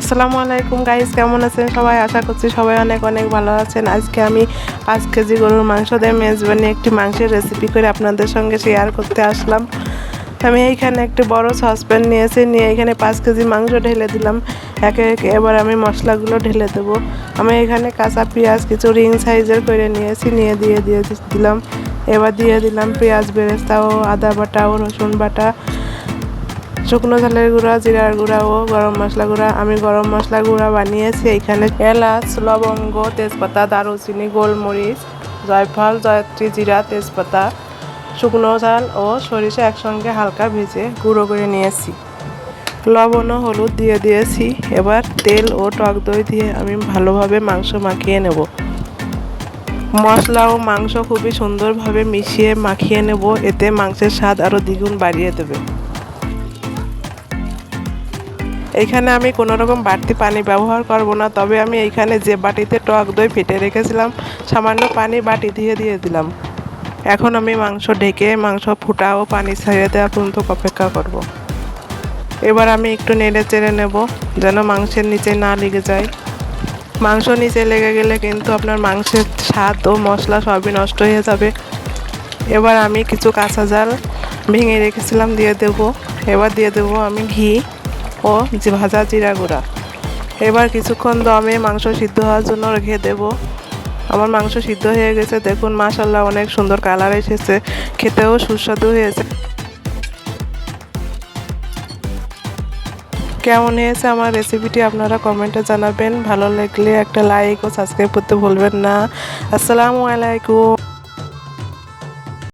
আসসালামু আলাইকুম গাইজ কেমন আছেন সবাই? আশা করছি সবাই অনেক অনেক ভালো আছেন। আজকে আমি পাঁচ কেজি গরুর মাংস দিয়ে মেজবানি একটি মাংসের রেসিপি করে আপনাদের সঙ্গে শেয়ার করতে আসলাম। আমি এইখানে একটি বড় সসপ্যান নিয়েছি, নিয়ে এখানে পাঁচ কেজি মাংস ঢেলে দিলাম। একে একে এবার আমি মশলাগুলো ঢেলে দেবো। আমি এখানে কাঁচা পেঁয়াজ কিছু রিং সাইজের করে নিয়েছি, নিয়ে দিয়ে দিয়ে দিলাম। এবার দিয়ে দিলাম পেঁয়াজ বেরেস্তা ও আদা বাটা ও রসুন বাটা। শুকনো ঝালের গুঁড়া, জিরার গুঁড়া ও গরম মশলা গুঁড়া। আমি গরম মশলা গুঁড়া বানিয়েছি এখানে। এলাচ, লবঙ্গ, তেজপাতা, দারুচিনি, গোলমরিচ, জয়ফল, জয়ত্রী, জিরা, তেজপাতা, শুকনো ঝাল ও সরিষা একসঙ্গে হালকা ভেজে গুঁড়ো করে নিয়েছি। লবণ ও হলুদ দিয়ে দিয়েছি। এবার তেল ও টক দই দিয়ে আমি ভালোভাবে মাংস মাখিয়ে নেব। মশলা ও মাংস খুবই সুন্দরভাবে মিশিয়ে মাখিয়ে নেব। এতে মাংসের স্বাদ আরও দ্বিগুণ বাড়িয়ে দেবে। এইখানে আমি কোনো রকম বাড়তি পানি ব্যবহার করব না, তবে আমি এইখানে যে বাটিতে টক দই ফেটে রেখেছিলাম, সামান্য পানি বাটি দিয়ে দিয়ে দিলাম। এখন আমি মাংস ঢেকে মাংস ফুটা ও পানি ছেড়ে দেওয়া পর্যন্ত অপেক্ষা করব। এবার আমি একটু নেড়ে চেড়ে নেব, যেন মাংসের নিচে না লেগে যায়। মাংস নিচে লেগে গেলে কিন্তু আপনার মাংসের স্বাদ ও মশলা সবই নষ্ট হয়ে যাবে। এবার আমি কিছু কাঁচা জাল ভেঙে রেখেছিলাম, দিয়ে দেবো। এবার দিয়ে দেবো আমি ঘি। ও ভাজা জিরা গুঁড়া। এবার কিছুক্ষণ দমে মাংস সিদ্ধ হওয়ার জন্য রেখে দেব। আমার মাংস সিদ্ধ হয়ে গেছে। দেখুন মাশাল্লাহ অনেক সুন্দর কালার এসেছে। খেতেও সুস্বাদু হয়েছে। কেমন হয়েছে আমার রেসিপিটি আপনারা কমেন্টে জানাবেন। ভালো লাগলে একটা লাইক ও সাবস্ক্রাইব করতে ভুলবেন না। আসসালামু আলাইকুম।